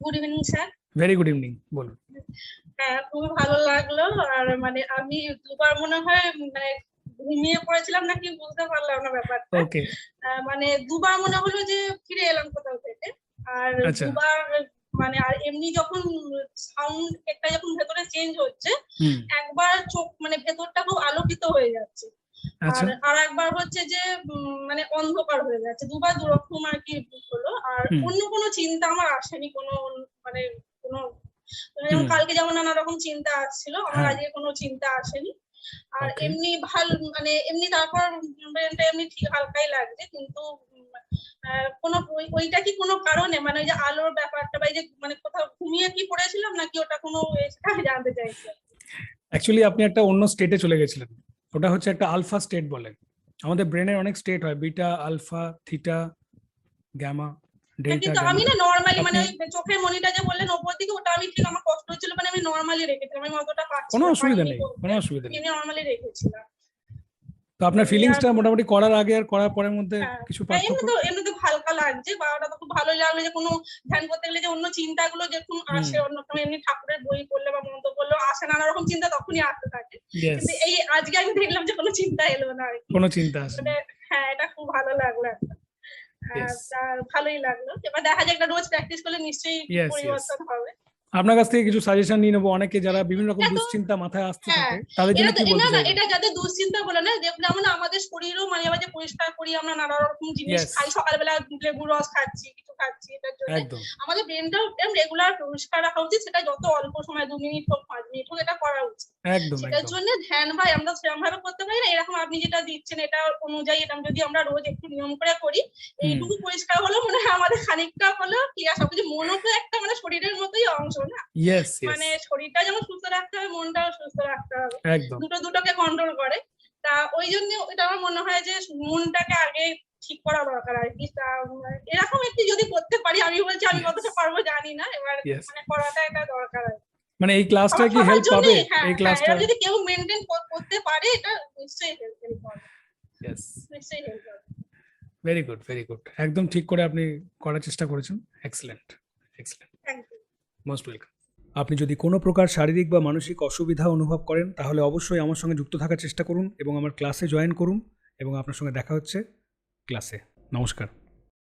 Good evening sir very good evening বলুন হ্যাঁ খুবই ভালো লাগল। আর মানে আমি দুবার মনে হয় মানে ঘুমিয়ে পড়েছিলাম নাকি বুঝতে পারলাম না ব্যাপারটা। মানে দুবার মনে হলো যে ফিরে এলাম কোথাও থেকে। আর আচ্ছা। দুবার মানে আর এমনি যখন সাউন্ড একটা যখন ভেতরে চেঞ্জ হচ্ছে একবার চোখ মানে ভেতরটা খুব আলোকিত হয়ে যাচ্ছে। আর আর একবার হচ্ছে যে মানে অন্ধকার হয়ে যাচ্ছে দুবার দুরকম আর কি হলো। আর অন্য কোনো চিন্তা আমার আসেনি কোনো মানে কোনো যেমন কালকে যেমন নানা রকম চিন্তা আসছিল আমার হ্যাঁ। আজকে কোনো চিন্তা আসেনি। আর এমনি ভালো মানে এমনি তারপর ব্রেনটা এমনি ঠিক হালকাই লাগছে কিন্তু কোনো ওই- ওইটা কি কোনো কারণে? মানে ওই যে আলোর ব্যাপারটা বা এই যে মানে কোথাও ঘুমিয়ে কি পড়েছিলাম নাকি ওটা কোনো আমি জানতে চাইছি অ্যাকচুয়ালি আপনি একটা অন্য স্টেটে চলে গেছিলেন। ওটা হচ্ছে একটা আলফা স্টেট বলে। আমাদের ব্রেনের অনেক স্টেট হয় বিটা আলফা থিটা গ্যামা কিন্তু আমি না নর্মালি মানে চোখের মনিটা যে বললেন ওপর দিকে ওটা আমি ঠিক আমার কষ্ট হচ্ছিল মানে আমি নর্মালি রেখেছিলাম আমি অতটা পাচ্ছি কোনো অসুবিধা নেই কোনো অসুবিধা নেই। আমি নর্মালি রেখেছিলাম। তো আপনার ফিলিংসটা মোটামুটি করার আগে আর করার পরের মধ্যে হ্যাঁ। কিছু হ্যাঁ, পার্থক্য? এমনি তো এমনি তো হালকা লাগছে বা ওটা তো খুব ভালোই লাগল যে কোনো ধ্যান করতে গেলে যে অন্য চিন্তাগুলো যেরকম আসে অন্য কোনো এমনি ঠাকুরের বই পড়লে বা মন্ত্র পড়লেও আসে নানা রকম চিন্তা তখনই আসতে থাকে। কিন্তু এই আজকে আমি দেখলাম যে কোনো চিন্তা এলো না আর কোনো চিন্তা আসে মানে হ্যাঁ এটা খুব ভালো লাগল ভালোই লাগল। এবার দেখা যায় একটা রোজ প্র্যাকটিস করলে নিশ্চয়ই. পরিবর্তন হবে। আপনার কাছ থেকে কিছু সাজেশন নিয়ে নেব। অনেকে যারা বিভিন্ন রকম দুশ্চিন্তা মাথায় আসতে হ্যাঁ, থাকে তাদের জন্য কি বলতে না এটা যাদের দুশ্চিন্তা বলে না দেখুন আমরা আমাদের শরীরও মানে আমরা যে পরিষ্কার করি আমরা নানা রকম জিনিস খাই সকালবেলা লেবু রস খাচ্ছি খাচ্ছি এটার জন্য। আমাদের ব্রেনটাও রেগুলার পরিষ্কার রাখা উচিত সেটা যত অল্প সময় দু মিনিট হোক পাঁচ মিনিট হোক এটা করা উচিত। একদম সেটার জন্য ধ্যান ভাই আমরা সেরকম ভাবে করতে পারি না এরকম আপনি যেটা দিচ্ছেন এটা অনুযায়ী এটা যদি আমরা রোজ একটু নিয়ম করে করি এইটুকু পরিষ্কার হলো মনে হয় আমাদের খানিকটা হলো ক্লিয়ার সবকিছু মনও তো একটা মানে শরীরের মতোই অংশ না? মানে শরীরটা যেমন সুস্থ রাখতে হবে মনটাও সুস্থ রাখতে হবে। দুটো দুটোকে কন্ট্রোল করে। তা ওই জন্য এটা আমার মনে হয় যে মনটাকে আগে ঠিক করা দরকার আর এরকম যদি করতে পারি আমি বলছি আমি কতটা পারব জানি না। এবার মানে করাটা এটা দরকার কি। মানে এই ক্লাসটা কি হেল্প পাবে? হ্যাঁ, এই হ্যাঁ, ক্লাসটা যদি কেউ মেনটেন করতে পারে এটা নিশ্চয়ই হেল্প নিশ্চয়ই হেল্প হবে। ভেরি গুড ভেরি গুড একদম ঠিক করে আপনি করার চেষ্টা করেছেন। এক্সেলেন্ট এক্সেলেন্ট মোস্ট ওয়েলকাম আপনি যদি কোনো প্রকার শারীরিক বা মানসিক অসুবিধা অনুভব করেন তাহলে অবশ্যই আমার সঙ্গে যুক্ত থাকার চেষ্টা করুন এবং আমার ক্লাসে জয়েন করুন এবং আপনার সঙ্গে দেখা হচ্ছে ক্লাসে নমস্কার।